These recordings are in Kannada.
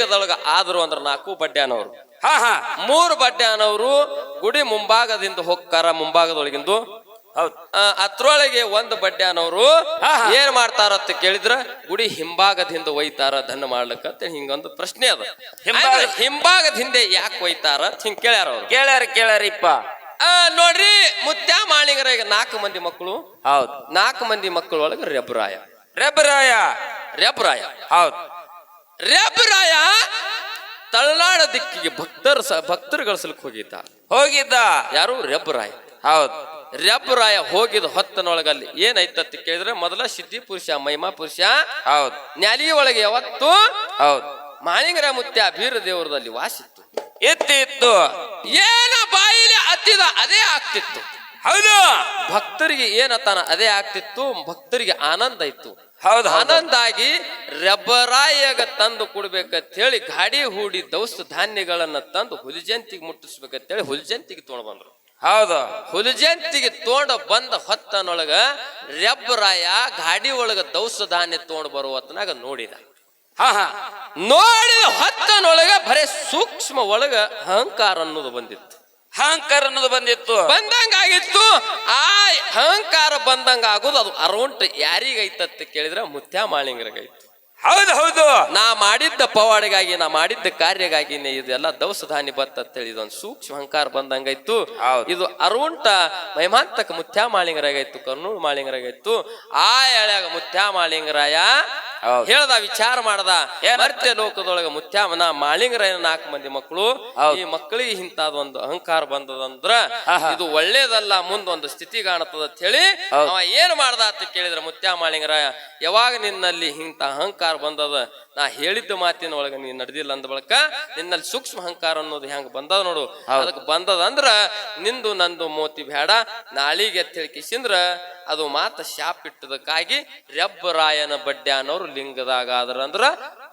ಲಿಂಗದೊಳಗ ಆದ್ರು ಅಂದ್ರ ನಾಲ್ಕು ಬಡ್ಡ್ಯಾನವ್ರು. ಹಾ ಹಾ. ಮೂರು ಬಡ್ಡ್ಯಾನವ್ರು ಗುಡಿ ಮುಂಭಾಗದಿಂದ ಹೋಗ್ತಾರ ಮುಂಭಾಗದೊಳಗಿಂದು. ಹೌದ್. ಅದ್ರೊಳಗೆ ಒಂದು ಬಡ್ಡ್ಯಾನವ್ರು. ಏನ್ ಮಾಡ್ತಾರ ಅಂತ ಕೇಳಿದ್ರ ಗುಡಿ ಹಿಂಭಾಗದಿಂದ ಒಯ್ತಾರ ಧನ್ನ ಮಾಡ್ಲಕ್ಕ ಅಂತ ಹಿಂಗೊಂದು ಪ್ರಶ್ನೆ ಅದ. ಹಿಂಭಾಗದ ಹಿಂದೆ ಯಾಕೆ ಒಯ್ತಾರ ಹಿಂಗ್ ಕೇಳ್ಯಾರ ಅವ್ರು. ಕೇಳ್ಯಾರ ಕೇಳ್ಯಾರಿಪ್ಪ ಆ, ನೋಡ್ರಿ ಮುತ್ಯ ಮಾಳಿಂಗರ ಈಗ ನಾಲ್ಕು ಮಂದಿ ಮಕ್ಕಳು. ಹೌದ್. ನಾಲ್ಕು ಮಂದಿ ಮಕ್ಕಳೊಳಗೆ ರೆಬ್ರಾಯ. ರೆಬ್ರಾಯ. ರೆಬ್ರಾಯ. ಹೌದ್. ರೆಬ್ರಾಯ ತಳನಾಡ ದಿಕ್ಕಿಗೆ ಭಕ್ತರ ಭಕ್ತರು ಗಳಿಸಲಿಕ್ಕೆ ಹೋಗಿದ್ದ. ಹೋಗಿದ್ದ? ಯಾರು? ರೆಬ್ರಾಯ. ಹೌದು. ರೆಬ್ರಾಯ ಹೋಗಿದ ಹೊತ್ತನೊಳಗಲ್ಲಿ ಏನೈತತ್ ಕೇಳಿದ್ರೆ ಮೊದಲ ಸಿದ್ಧಿ ಪುರುಷ ಮಹಿಮಾ ಪುರುಷ. ಹೌದು. ನ್ಯಾಲಿ ಒಳಗೆ ಯಾವತ್ತು? ಹೌದು. ಮಾಳಿಂಗರ ಮುತ್ಯ ಬೀರ ದೇವರದಲ್ಲಿ ವಾಸಿತ್ತು. ಎತ್ತಿತ್ತು. ಏನು ಏನ ಬಾಯಿಲಿ ಹತ್ತಿದ ಅದೇ ಆಗ್ತಿತ್ತು. ಹೌದು. ಭಕ್ತರಿಗೆ ಏನತ್ತಾನ ಅದೇ ಆಗ್ತಿತ್ತು? ಭಕ್ತರಿಗೆ ಆನಂದ ಇತ್ತು. ಹೌದ್ ಆನಂದ ಆಗಿ ರಬ್ಬರಾಯಗ ತಂದು ಕೊಡ್ಬೇಕಂತ ಹೇಳಿ ಗಾಡಿ ಹೂಡಿ ದವಸ ಧಾನ್ಯಗಳನ್ನ ತಂದು ಹುಲಿಜಂತಿಗೆ ಮುಟ್ಟಿಸ್ಬೇಕಂತ ಹೇಳಿ ಹುಲಿಜಂತಿಗೆ ತೊಗೊಂಡು ಬಂದ್ರು. ಹೌದು. ಹುಲಿಜಂತಿಗೆ ತೊಗೊಂಡ ಬಂದ ಹೊತ್ತನೊಳಗ ರೆಬ್ಬರಾಯ ಗಾಡಿ ಒಳಗ ದವಸ ಧಾನ್ಯ ತೊಗೊಂಡು ಬರುವತ್ನಾಗ ನೋಡಿದ. ಹಾ ಹಾ. ನೋಡಿದ ಹೊತ್ತನೊಳಗ ಬರೇ ಸೂಕ್ಷ್ಮ ಒಳಗ ಅಹಂಕಾರ ಅನ್ನೋದು ಬಂದಿತ್ತು. ಅಹಂಕಾರ ಅನ್ನೋದು ಬಂದಿತ್ತು. ಬಂದಂಗ ಆಗಿತ್ತು ಆ ಅಹಂಕಾರ ಬಂದಂಗ ಆಗೋದು ಅದು ಅರೌಂಟ್ ಯಾರಿಗೈತತ್ತೆ ಕೇಳಿದ್ರೆ ಮುತ್ಯ ಮಾಳಿಂಗರಿಗೈತು ಹೌದು ಹೌದು. ನಾ ಮಾಡಿದ್ದ ಪವಾಡಿಗಾಗಿ ನಾ ಮಾಡಿದ್ದ ಕಾರ್ಯಗಾಗಿನೇ ಇದೆಲ್ಲ ದವಸ ಧಾನ್ಯ ಬತ್ತ ಅಂತೇಳಿ ಇದೊಂದು ಸೂಕ್ಷ್ಮ ಅಹಂಕಾರ ಬಂದಂಗಾಯ್ತು. ಇದು ಅರುಂಟ ಮಹಿಮಾಂತಕ ಮುತ್ಯ ಮಾಳಿಂಗರಾಗಾಯ್ತು ಕರ್ನೂಲ್ ಮಾಳಿಂಗರಾಗಾಯ್ತು ಆ ಎಳೆಯಾಗ ಮುತ್ಯ ಮಾಳಿಂಗರಾಯ. ಹೇಳ್ದ ವಿಚಾರ ಮಾಡ್ದ? ಮರ್ತ್ಯ ಲೋಕದೊಳಗ ಮುತ್ಯಾಮನ ಮಾಳಿಂಗರ ನಾಲ್ಕು ಮಂದಿ ಮಕ್ಕಳು ಈ ಮಕ್ಕಳಿಗೆ ಇಂತಾದ ಒಂದು ಅಹಂಕಾರ ಬಂದದಂದ್ರ. ಇದು ಒಳ್ಳೇದಲ್ಲ ಮುಂದೊಂದು ಸ್ಥಿತಿ ಕಾಣತದ ಅಂತ ಹೇಳಿ. ಅವ ಏನ್ ಮಾಡ್ದ ಅಂತ ಕೇಳಿದ್ರ ಮುತ್ಯಾ ಮಾಳಿಂಗರ ಯಾವಾಗ ನಿನ್ನಲ್ಲಿ ಇಂತ ಅಹಂಕಾರ ಬಂದದ ನಾ ಹೇಳಿದ್ದ ಮಾತಿನ ಒಳಗ ನೀ ನಡೆದಿಲ್ಲ ಅಂದ ಬಳಕ ನಿನ್ನಲ್ಲಿ ಸೂಕ್ಷ್ಮ ಅಹಂಕಾರ ಅನ್ನೋದು ಹೆಂಗ್ ಬಂದದ ನೋಡು. ಅದಕ್ಕೆ ಬಂದದ ಅಂದ್ರ ನಿಂದು ನಂದು ಮೋತಿ ಬೇಡ ನಾಳಿಗೆ ತಿಳ್ಕಿಸಿಂದ್ರ ಕಿಸಿಂದ್ರ ಅದು ಮಾತ್ರ ಶಾಪಿಟ್ಟದಕ್ಕಾಗಿ ರೆಬ್ಬರಾಯನ ಬಡ್ಡ್ಯಾನವ್ರು ಲಿಂಗದಾಗ ಆದ್ರ ಅಂದ್ರ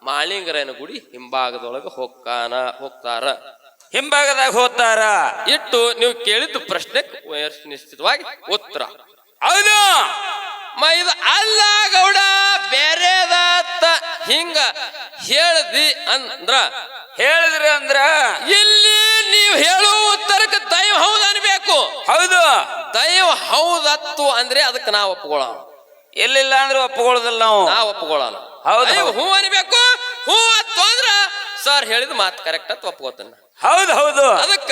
ಮಾಳಿಂಗರಾಯನ ಗುಡಿ ಹಿಂಭಾಗದೊಳಗೆ ಹೋಗ್ತಾನ ಹೋಗ್ತಾರ. ಹಿಂಭಾಗದಾಗ ಹೋಗ್ತಾರ. ಇಟ್ಟು ನೀವು ಕೇಳಿದ ಪ್ರಶ್ನೆ ನಿಶ್ಚಿತವಾಗಿ ಉತ್ತರ. ಹೌದು. ಇದು ಅಲ್ಲ ಗೌಡ ಬೇರೆದಾತ ಹಿಂಗ ಹೇಳ್ದಿ ಅಂದ್ರ ಹೇಳಿದ್ರಿ ಅಂದ್ರ ಇಲ್ಲಿ ನೀವು ಹೇಳುವ ಉತ್ತರಕ್ಕೆ ದೈವ ಹೌದು ಅನ್ಬೇಕು. ಹೌದು. ದೈವ ಹೌದತ್ತು ಅಂದ್ರೆ ಅದಕ್ಕೆ ನಾವು ಒಪ್ಕೊಳ್ಳೋಣ ಎಲ್ಲಿಲ್ಲ ಅಂದ್ರೆ ಒಪ್ಕೊಳ್ಳೋದಿಲ್ಲ ನಾವು. ನಾವು ಒಪ್ಕೊಳ್ಳೋಣ ಹೌದು, ದೈವ. ಹೂ ಅನ್ಬೇಕು. ಹೂ ಅತ್ತು ಅಂದ್ರ ಸರ್ ಹೇಳಿದ ಮಾತು ಕರೆಕ್ಟ್ ಅಂತ ಒಪ್ಕೋತಾನ ಹೌದು ಹೌದು. ಅದಕ್ಕ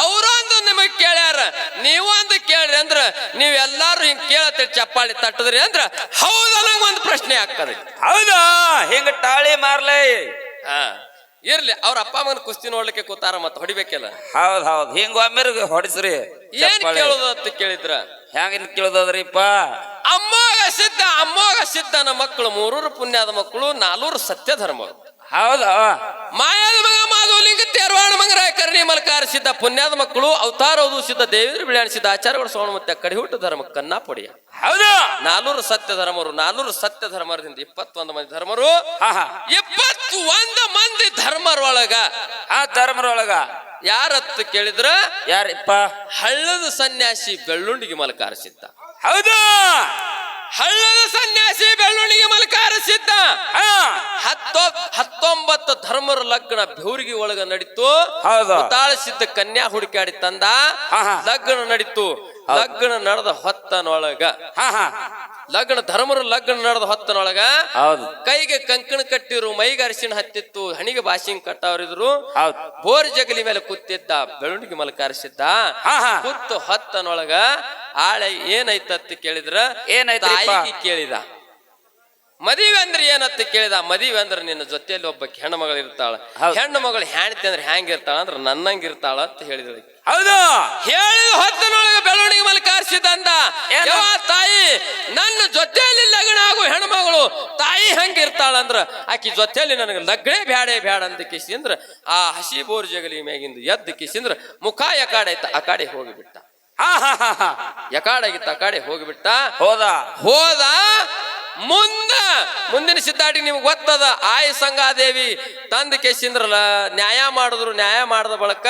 ಅವರು ಅಂದ್ರೆ ನಿಮಗೆ ಕೇಳ್ಯಾರ. ನೀವೊಂದು ಕೇಳ್ರಿ ಅಂದ್ರ ನೀವೆಲ್ಲಾರು ಹಿಂಗ್ ಕೇಳತ್ತೀರಿ ಚಪ್ಪಾಳಿ ತಟ್ಟದ್ರಿ ಅಂದ್ರ ಹೌದ ನಂಗ್ ಒಂದು ಪ್ರಶ್ನೆ ಆಗ್ತದೆ. ಹೌದಾ ಹಿಂಗ ಟಾಳಿ ಮಾರ್ಲೈ. ಹಾ. ಇರ್ಲಿ ಅವ್ರ ಅಪ್ಪ ಅಮ್ಮನ ಕುಸ್ತಿ ನೋಡ್ಲಿಕ್ಕೆ ಕೂತಾರ ಮತ್ತೆ ಹೊಡಿಬೇಕಲ್ಲ. ಹೌದ್ ಹೌದ್ ಹಿಂಗ ಹೊಡಿಸ್ರಿ ಏನ್. ಕೇಳೋದು ಅಂತ ಕೇಳಿದ್ರ? ಹೆಂಗ ಕೇಳೋದದ್ರಿಪ್ಪ? ಅಮ್ಮೋಗ ಸಿದ್ಧ ಅಮ್ಮೋಗ ಸಿದ್ದನ ಮಕ್ಕಳು ಮೂರೂರು ಪುಣ್ಯದ ಮಕ್ಕಳು ನಾಲ್ವರು ಸತ್ಯ ಧರ್ಮ ಹೌದ. ಮಾಯಾದ ಮಗ ಮಾಧವಲಿಂಗ ತೇರ್ವಾಣ ಮಂಗರಾಯ ಕರ್ಣಿ ಮಲ್ಕಾರ ಸಿದ್ಧ ಪುಣ್ಯದ ಮಕ್ಕಳು ಅವತಾರ ಸಿದ್ಧ ದೇವೇಂದ್ರ ಬಿಳಿಯಾಣಿಸಿದ ಆಚಾರಗಳು ಸೋಣ ಮತ್ತೆ ಕಡಿಹುಟ್ಟು ಧರ್ಮ ಕನ್ನ ಪೊಡಿಯ. ಹೌದು. ನಾಲ್ವರು ಸತ್ಯ ಧರ್ಮರು ನಾಲ್ವರು ಸತ್ಯ ಧರ್ಮರದಿಂದ ಇಪ್ಪತ್ತೊಂದು ಮಂದಿ ಧರ್ಮರು ಹಾ ಹಾ. ಇಪ್ಪತ್ತು ಧರ್ಮರೊಳಗ ಆ ಧರ್ಮರೊಳಗ ಯಾರತ್ತು ಕೇಳಿದ್ರ? ಯಾರಿಪ್ಪ? ಹಳ್ಳದ ಸನ್ಯಾಸಿ ಬೆಳ್ಳುಂಡಿಗೆ ಮಲಕಾರಿಸಿದ್ದ. ಹೌದು! ಹಳ್ಳದ ಸನ್ಯಾಸಿ ಬೆಳ್ಳುಂಡಿಗೆ ಮಲಕಾರಿಸಿದ್ದ. ಹತ್ತೊ ಹತ್ತೊಂಬತ್ತು ಧರ್ಮರ ಲಗ್ನ ಬೆವರಿಗೆ ಒಳಗ ನಡೀತು. ಹೌದು. ತಾಳಿಸಿದ್ದ ಕನ್ಯಾ ಹುಡುಕಾಡಿ ತಂದ. ಲಗ್ನ ನಡೀತು. ಲಗ್ನ ನಡೆದ ಹೊತ್ತನೊಳಗ ಹಾ ಹಾ. ಲಗ್ನ ಧರ್ಮರು ಲಗ್ನ ನಡೆದ ಹೊತ್ತನೊಳಗ ಹೌದು. ಕೈಗೆ ಕಂಕಣ ಕಟ್ಟಿರು ಮೈಗೆ ಅರಿಶಿಣ ಹತ್ತಿತ್ತು ಹಣಿಗೆ ಬಾಸಿಂಗ್ ಕಟ್ಟವರಿದ್ರು. ಹೌದು. ಬೋರ್ ಜಗಲಿ ಮೇಲೆ ಕೂತಿದ್ದ ಬೆಳ್ಳುಂಡಿಗೆ ಮಲಕಾರಿಸಿದ್ದ. ಹಾ, ಹಾ. ಕೂತು ಹೊತ್ತನೊಳಗ ಆಳೆ ಏನೈತತ್ ಕೇಳಿದ್ರ? ಏನೈತಿ ತಾಯಿಗೆ ಕೇಳಿದ. ಮದುವೆ ಅಂದ್ರೆ ಏನತ್ತ ಕೇಳಿದ ಮದುವೆ ಅಂದ್ರೆ ನಿನ್ನ ಜೊತೆಯಲ್ಲಿ ಒಬ್ಬ ಹೆಣ್ಣು ಮಗಳು ಇರ್ತಾಳ. ಹೆಣ್ಣು ಮಗಳು ಹೆಣ್ತಿ ಅಂದ್ರೆ ಹೆಂಗ್ ಇರ್ತಾಳ ಅಂದ್ರೆ ನನ್ನಂಗ ಇರ್ತಾಳ ಅಂತ ಹೇಳಿದಳು. ಹೌದು. ಹೇಳಿದ ಹೊತ್ತನೊಳಗೆ ಬೆಳವಣಿಗೆ ಮೇಲೆ? ಯವ್ವ ತಾಯಿ ನನ್ನ ಜೊತೆಯಲ್ಲಿ ಲಗ್ನ ಆಗು ಹೆಣ್ಮಗಳು ತಾಯಿ ಹಂಗ ಇರ್ತಾಳಂದ್ರ ಆಕಿ ಜೊತೆಯಲ್ಲಿ ನನಗೆ ಲಗ್ನೇ ಬ್ಯಾಡೆ ಬ್ಯಾಡ ಅಂತ ಕಿಸಿಂದ್ರ ಆ ಹಸಿ ಬೋರ್ ಜಗಲಿ ಮ್ಯಾಗಿಂದ ಎದ್ದು ಕಿಸಿಂದ್ರ ಮುಖ ಯಕಾಡೆ ಆ ಕಡೆ ಹೋಗಿಬಿಟ್ಟ. ಯಕಾಡಾಗಿತ್ತು ಹಾ ಹಾ ಹಾ ಯಕಾಡಾಗಿತ್ತ ಆ ಕಡೆ ಹೋಗಿಬಿಟ್ಟ. ಹೋದ. ಹೋದ. ಮುಂದ ಮುಂದಿನ ಸಿದ್ಧಾಟಿ ನಿಮ್ಗೆ ಗೊತ್ತದ. ಆಯ ಸಂಗಾದೇವಿ ತಂದ ಕೇಸಿಂದ್ರಲ್ಲ ನ್ಯಾಯ ಮಾಡಿದ್ರು ನ್ಯಾಯ ಮಾಡದ ಬಳಕ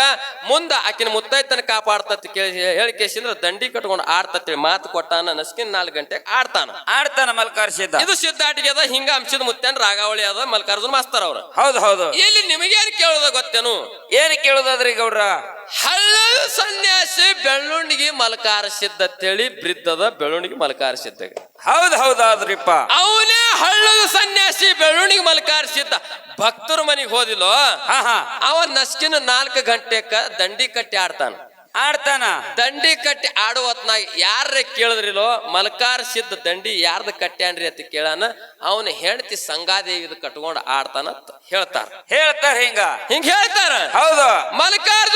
ಮುಂದ ಆಕಿನ ಮುತ್ತೈತನ ಕಾಪಾಡ್ತತಿ ಕೇಳಿ ಹೇಳಿ ಕೇಸಿಂದ್ರ ದಂಡಿ ಕಟ್ಕೊಂಡು ಆಡ್ತತಿ ಮಾತು ಕೊಟ್ಟಾನ ನಸ್ಕಿನ್ ನಾಲ್ಕು ಗಂಟೆಗೆ ಆಡ್ತಾನ. ಆಡ್ತಾನ ಮಲ್ಕಾರ್ ಸಿದ್ಧ ಇದು ಸಿದ್ಧಾಟಿಗೆ ಅದ ಹಿಂಗ ಅಂಶದ ಮುತ್ತೇನ್ ರಾಗಾವಳಿ ಅದ ಮಲ್ಕಾರ್ಜುನ್ ಮಾಸ್ತಾರ ಅವ್ರ. ಹೌದು ಹೌದು. ಇಲ್ಲಿ ನಿಮಗೇನ್ ಕೇಳೋದ ಗೊತ್ತೇನು? ಏನ್ ಕೇಳೋದಾದ್ರಿ ಗೌಡ್ರ? ಸನ್ಯಾಸಿ ಬೆಳ್ಳುಂಡಿಗೆ ಮಲಕಾರಿಸಿದ್ದ ತಿಳಿ ಬ್ರಿದ್ದದ ಬೆಳ್ಳುಂಡಿಗೆ ಮಲಕಾರಿಸಿದ್ದ ಹೌದು ಹೌದ್ ಹೌದಾದ್ರಿಪ್ಪ. ಅವನೇ ಹಳ್ಳದ ಸನ್ಯಾಸಿ ಬೆಳ್ಳುಂಡಿಗೆ ಮಲಕಾರಿಸಿದ್ದ. ಭಕ್ತರ ಮನೆಗೆ ಹೋದಿಲ್ಲೋ? ಅವ ನಸ್ಕಿನ ನಾಲ್ಕು ಗಂಟೆಕ ದಂಡಿ ಕಟ್ಟಿ ಆಡ್ತಾನ. ಆಡ್ತಾನ? ದಂಡಿ ಕಟ್ಟಿ ಆಡುವ ಹೊತ್ನಾಗ ಯಾರ ಕೇಳಿದ್ರಿಲೋ? ಮಲಕಾರಿಸಿದ್ದ ದಂಡಿ ಯಾರ್ದ ಕಟ್ಟ್ಯಾನ್ರಿ ಅಂತ ಕೇಳಾನ ಅವನ ಹೆಂಡತಿ ಸಂಗಾದೇವಿದ ಕಟ್ಕೊಂಡು ಆಡ್ತಾನ ಅಂತ ಹೇಳ್ತಾರ. ಹೇಳ್ತಾರ ಹಿಂಗ? ಹಿಂಗ ಹೇಳ್ತಾರ? ಹೌದು. ಏಯ್!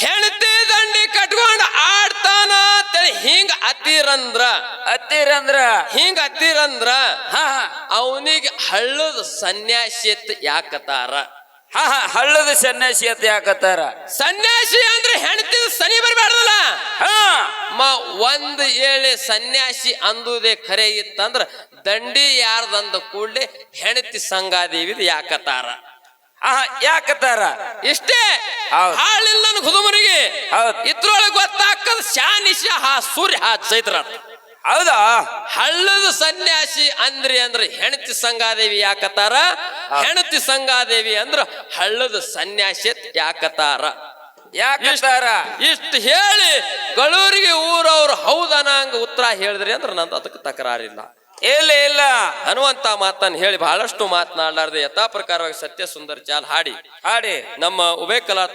ಹೆಂಡತಿ ದಂಡಿ ಕಟ್ಕೊಂಡು ಆಡ್ತಾನ ಅಂತೇಳಿ ಹಿಂಗ ಅತ್ತಿರಂದ್ರ. ಅತ್ತಿರಂದ್ರ? ಹಿಂಗ ಅತ್ತಿರಂದ್ರ ಅವನಿಗೆ ಹಳ್ಳದ ಸನ್ಯಾಸಿ ಯಾಕತಾರ ಹಾ ಹಾ. ಹಳ್ಳದ ಸನ್ಯಾಸಿ ಅಂತ ಯಾಕತ್ತಾರ? ಸನ್ಯಾಸಿ ಅಂದ್ರೆ ಹೆಂಡತಿ ಸನಿ ಬರಬಾರ್ದಲ್ಲ? ಹಾ. ಮ ಒಂದ್ ಏಳೆ ಸನ್ಯಾಸಿ ಅಂದುದೇ ಖರೆ ಇತ್ತಂದ್ರ ದಂಡಿ ಯಾರ್ದಂದ ಕೂಡಲೇ ಹೆಂಡತಿ ಸಂಗಾದೇವಿದ ಯಾಕತಾರ ಯಾಕತ್ತಾರ? ಇಷ್ಟೇ. ಹಾಳಿಲ್ಲ ನನ್ನ ಹೌದ್. ಇದ್ರೊಳಗೆ ಗೊತ್ತಾಕದ ಶಾನಿಶ ಹಾ ಸೂರ್ಯ ಹಾ ಚೈತ್ರ ಹೌದಾ? ಹಳ್ಳದ ಸನ್ಯಾಸಿ ಅಂದ್ರಿ ಅಂದ್ರೆ ಹೆಣತಿ ಸಂಗಾದೇವಿ ಯಾಕತಾರ ಹೆಣತಿ ಸಂಗಾದೇವಿ ಅಂದ್ರ ಹಳ್ಳದ ಸನ್ಯಾಸಿ ಯಾಕತಾರ ಯಾಕತಾರ ಇಷ್ಟ ಇಷ್ಟು ಹೇಳಿ ಗಳೂರಿಗೆ ಊರವ್ರು ಹೌದನಂಗ ಉತ್ತರ ಹೇಳಿದ್ರಿ ಅಂದ್ರೆ ನಂದು ಅದಕ್ಕೆ ತಕರಾರಿಲ್ಲ. ಇಲ್ಲ ಇಲ್ಲ. ಅನ್ನುವಂತ ಮಾತನ್ನ ಹೇಳಿ ಬಹಳಷ್ಟು ಮಾತನಾಡಲಾರ್ದೆ ಯಥಾ ಪ್ರಕಾರವಾಗಿ ಸತ್ಯ ಸುಂದರ ಚಾಲ್ ಹಾಡಿ. ಹಾಡಿ. ನಮ್ಮ ಉಭಯ ಕಲಾ